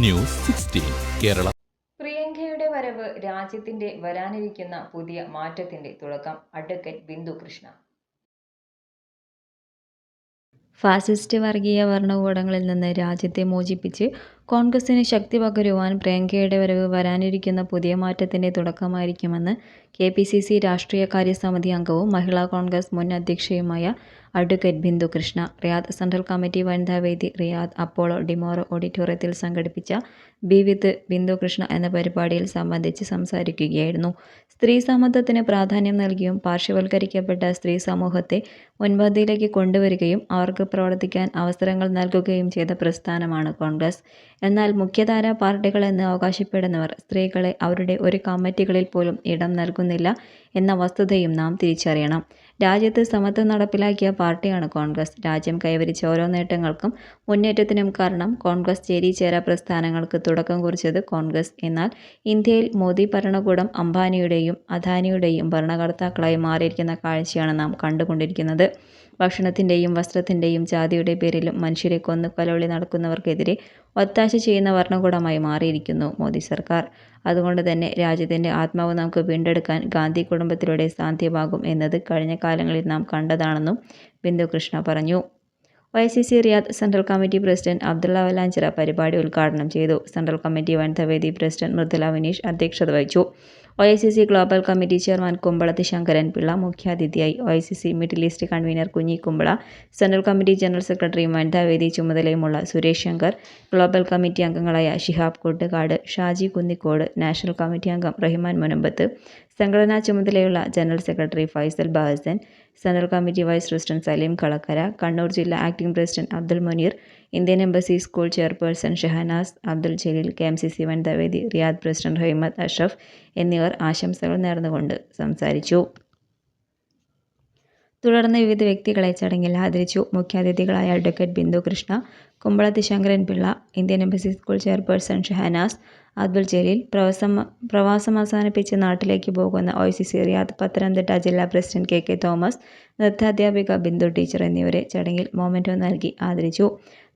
News sixteen Kerala. പ്രിയങ്കയുടെ വരവ് രാജ്യത്തിന്റെ വരാനിരിക്കുന്ന പുതിയ മാറ്റത്തിന്റെ തുടക്കം. അഡ്വക്കേറ്റ് ബിന്ദു കൃഷ്ണ. ഫാസിസ്റ്റ് വർഗീയ ഭരണകൂടങ്ങളിൽ നിന്ന് രാജ്യത്തെ മോചിപ്പിച്ച് കോൺഗ്രസിന് ശക്തി പകരുവാൻ പ്രിയങ്കയുടെ വരവ് വരാനിരിക്കുന്ന പുതിയ മാറ്റത്തിന്റെ തുടക്കമായിരിക്കുമെന്ന് കെ പി സി സി രാഷ്ട്രീയകാര്യ സമിതി അംഗവും മഹിളാ കോൺഗ്രസ് മുൻ അധ്യക്ഷയുമായ advocate Bindu Krishna Riyadh central committee Vanitha Vedi Riyadh Apollo Dimora ഓഡിറ്റോറിയത്തിൽ സംഘടിപ്പിച്ച ബി വിത്ത് ബിന്ദു കൃഷ്ണ എന്ന പരിപാടിയിൽ സംബന്ധിച്ച് സംസാരിക്കുകയായിരുന്നു. സ്ത്രീ സമത്വത്തിന് പ്രാധാന്യം നൽകിയും പാർശ്വവൽക്കരിക്കപ്പെട്ട സ്ത്രീ സമൂഹത്തെ മുൻപന്തിയിലേക്ക് കൊണ്ടുവരികയും അവർക്ക് പ്രവർത്തിക്കാൻ അവസരങ്ങൾ നൽകുകയും ചെയ്ത പ്രസ്ഥാനമാണ് കോൺഗ്രസ്. എന്നാൽ മുഖ്യധാര പാർട്ടികളെന്ന് അവകാശപ്പെടുന്നവർ സ്ത്രീകളെ അവരുടെ ഒരു കമ്മിറ്റികളിൽ പോലും ഇടം നൽകുന്നില്ല എന്ന വസ്തുതയും നാം തിരിച്ചറിയണം. രാജ്യത്ത് സമത്വം നടപ്പിലാക്കിയ പാർട്ടിയാണ് കോൺഗ്രസ്. രാജ്യം കൈവരിച്ച ഓരോ നേട്ടങ്ങൾക്കും മുന്നേറ്റത്തിനും കാരണം കോൺഗ്രസ് ചേരിചേര പ്രസ്ഥാനങ്ങൾക്ക് തുടക്കം കുറിച്ചത് കോൺഗ്രസ്. എന്നാൽ ഇന്ത്യയിൽ മോദി ഭരണകൂടം അംബാനിയുടെയും അദാനിയുടെയും ഭരണകർത്താക്കളായി മാറിയിരിക്കുന്ന കാഴ്ചയാണ് നാം കണ്ടുകൊണ്ടിരിക്കുന്നത്. ഭക്ഷണത്തിന്റെയും വസ്ത്രത്തിന്റെയും ജാതിയുടെ പേരിലും മനുഷ്യരെ കൊന്നു കൊലവിളി നടക്കുന്നവർക്കെതിരെ ഒത്താശ ചെയ്യുന്ന ഭരണകൂടമായി മാറിയിരിക്കുന്നു മോദി സർക്കാർ. അതുകൊണ്ട് തന്നെ രാജ്യത്തിന്റെ ആത്മാവ് നമുക്ക് വീണ്ടെടുക്കാൻ ഗാന്ധി കുടുംബത്തിലൂടെ സാധ്യമാകും എന്നത് കഴിഞ്ഞ കാലങ്ങളിൽ നാം കണ്ടതാണെന്നും ബിന്ദു കൃഷ്ണ പറഞ്ഞു. Y C C Riyadh central committee president Abdullah Valanchira പരിപാടി ഉദ്ഘാടനം ചെയ്തു. Central committee Vanithavedi president Mridula Vineesh അധ്യക്ഷത വഹിച്ചു. O I C C global committee chairman Kumbalath Sankaran Pillai മുഖ്യാതിഥിയായി O I C C Middle East convener Kunhi Kumbala central committee general secretary Vanithavedi ചുമതലയുമുള്ള Suresh Sankar global committee അംഗങ്ങളായ Shihab Kottukad Shaji Kunnicode national committee അംഗം റഹിമാൻ മുനമ്പത്ത് സംഘടനാ ചുമതലയുള്ള general secretary Faisal Bahasan central committee vice president Saleem Kalakkara Kannur ജില്ലാ acting president Abdul Muneer Indian embassy school chairperson Shehnaz Abdul Jaleel K M C C Vanithavedi Riyadh president Haimad Ashraf എന്നിവർ ആശംസകൾ നേർന്നുകൊണ്ട് സംസാരിച്ചു. തുടർന്ന് വിവിധ വ്യക്തികളെ ചടങ്ങിൽ ആദരിച്ചു. മുഖ്യാതിഥികളായ advocate Bindu Krishna Kumbalathu Sankaran Pillai Indian embassy school chairperson Shahnaz Abdul Jaleel പ്രവാസം പ്രവാസം അവസാനിപ്പിച്ച് നാട്ടിലേക്ക് പോകുന്ന ഒ സി സിറിയാദ് പത്തനംതിട്ട ജില്ലാ പ്രസിഡന്റ് കെ കെ തോമസ് നൃത്താധ്യാപിക ബിന്ദു ടീച്ചർ എന്നിവരെ ചടങ്ങിൽ മൊമെന്റോ നൽകി ആദരിച്ചു.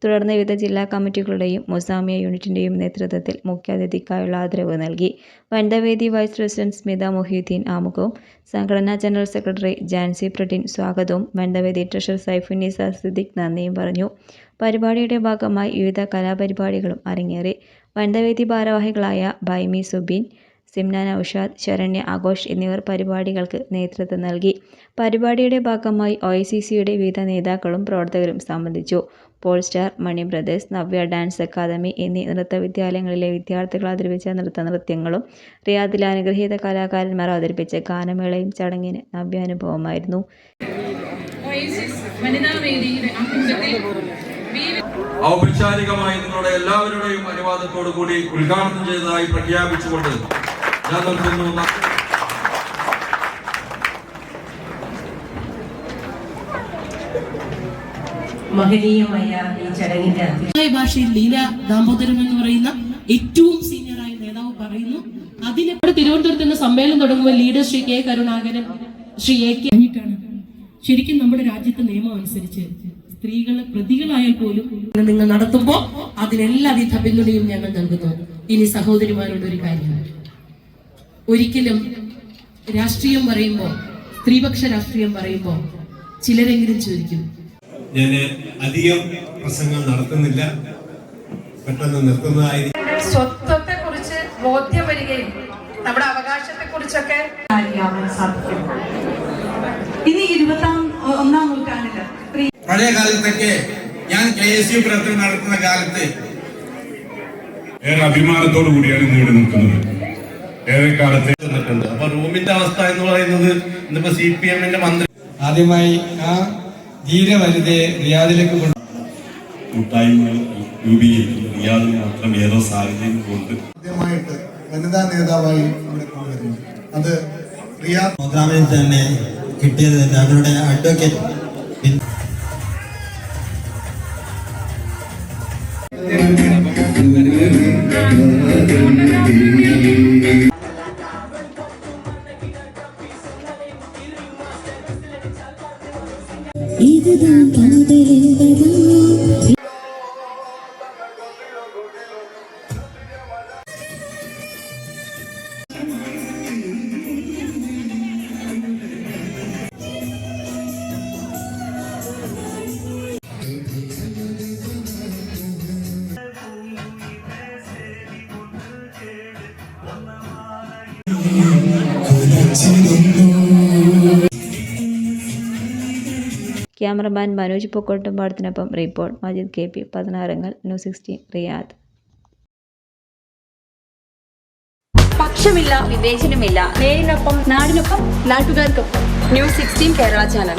തുടർന്ന് വിവിധ ജില്ലാ കമ്മിറ്റികളുടെയും മൊസാമിയ യൂണിറ്റിന്റെയും നേതൃത്വത്തിൽ മുഖ്യാതിഥിക്കായുള്ള ആദരവ് നൽകി. വനിതാവേദി വൈസ് പ്രസിഡന്റ് സ്മിത മൊഹീദ്ദീൻ ആമുഖവും സംഘടനാ ജനറൽ സെക്രട്ടറി ജാൻസി പ്രട്ടിൻ സ്വാഗതവും വനിതാവേദി ട്രഷറർ സൈഫുന്നീസ സിദ്ദിഖ് നന്ദിയും പറഞ്ഞു. പരിപാടിയുടെ ഭാഗമായി വിവിധ കലാപരിപാടികളും അരങ്ങേറി. വനിതാവേദി ഭാരവാഹികളായ ബൈമി സുബിൻ സിംന നൌഷാദ് ശരണ്യ ആഘോഷ് എന്നിവർ പരിപാടികൾക്ക് നേതൃത്വം നൽകി. പരിപാടിയുടെ ഭാഗമായി ഒ ഐ സി സിയുടെ വിവിധ നേതാക്കളും പ്രവർത്തകരും സംബന്ധിച്ചു. Pole star Mani brothers Navya dance academy എന്നീ നൃത്ത വിദ്യാലയങ്ങളിലെ വിദ്യാർത്ഥികൾ അവതരിപ്പിച്ച നൃത്ത നൃത്യങ്ങളും റിയാദിലെ അനുഗ്രഹീത കലാകാരന്മാർ അവതരിപ്പിച്ച ഗാനമേളയും ചടങ്ങിന് വനിതാ വേദിയുടെ ഔപചാരികമായി നിങ്ങളുടെ എല്ലാവരുടെയും അനുവാദത്തോടു കൂടി ഉദ്ഘാടനം ചെയ്തതായി പ്രഖ്യാപിച്ചുകൊണ്ട് ഞാൻ നിർത്തുന്നു. മഹനീയമായ ഈ ചടങ്ങിന്റെ ഭാഷയിൽ ലീല ദാമോദരം എന്ന് പറയുന്ന ഏറ്റവും സീനിയറായ നേതാവ് പറയുന്നു. അതിന് തിരുവനന്തപുരത്ത് നിന്ന് സമ്മേളനം തുടങ്ങുമ്പോൾ leader Shri K Karunakaran Shri A K ശരിക്കും നമ്മുടെ രാജ്യത്തെ നിയമം അനുസരിച്ച് സ്ത്രീകൾ പ്രതികളായാൽ പോലും നിങ്ങൾ നടത്തുമ്പോൾ അതിനെല്ലാവിധ പിന്തുണയും ഞങ്ങൾ നൽകുന്നു. ഇനി സഹോദരിമാരോട് ഒരു കാര്യം ഒരിക്കലും രാഷ്ട്രീയം പറയുമ്പോൾ സ്ത്രീപക്ഷ രാഷ്ട്രീയം പറയുമ്പോൾ ചിലരെങ്കിലും ചോദിക്കും ഞാൻ അധികം പ്രസംഗം നടത്തുന്നില്ല. പെട്ടെന്ന് നിർത്തുന്നതായിരിക്കും. സ്വത്വത്തെ കുറിച്ച് ബോധ്യം വരികയും നമ്മുടെ അവകാശത്തെ കുറിച്ചൊക്കെ സാധിക്കും. ഇനി ഇരുപത്താം ഒന്നാം നൂറ്റാണ്ടിൽ പഴയ കാലത്തൊക്കെ ഞാൻ കെ എസ് യു പ്രവർത്തനം നടത്തുന്ന കാലത്ത് ഏറെ അഭിമാനത്തോടു കൂടിയാണ് ഇന്ന് ഇവിടെ നിൽക്കുന്നത്. ഏറെ കാലത്തെ അപ്പൊ റൂമിന്റെ അവസ്ഥ എന്ന് പറയുന്നത് ഇന്നിപ്പോ സി പി എമ്മിന്റെ മന്ത്രി ആദ്യമായി ആ ധീരവനിതയെ റിയാദിലേക്ക് കൊണ്ട് കൂട്ടായ്മകൾ രൂപീകരിക്കുന്നു. റിയാദിന് മാത്രം ഏതോ സാഹചര്യം കൊണ്ട് ആദ്യമായിട്ട് വനിതാ നേതാവായി ഇവിടെ കൊണ്ടുവരുന്നു അത് റിയാദ് പ്രോഗ്രാമിൽ തന്നെ കിട്ടിയത് അവരുടെ അഡ്വക്കേറ്റ് ക്യാമറമാൻ മനോജ് പൊക്കോട്ടുംപാടത്തിനൊപ്പം റിപ്പോർട്ട് മജിദ് കെ പി പതിനാറങ്ങൾ ന്യൂസ് സിക്സ്റ്റീൻ റിയാദ്. പക്ഷമില്ല വിവേചനമില്ല. നേരിനൊപ്പം നാടിനൊപ്പം നാട്ടുകാർക്കൊപ്പം. News sixteen Kerala channel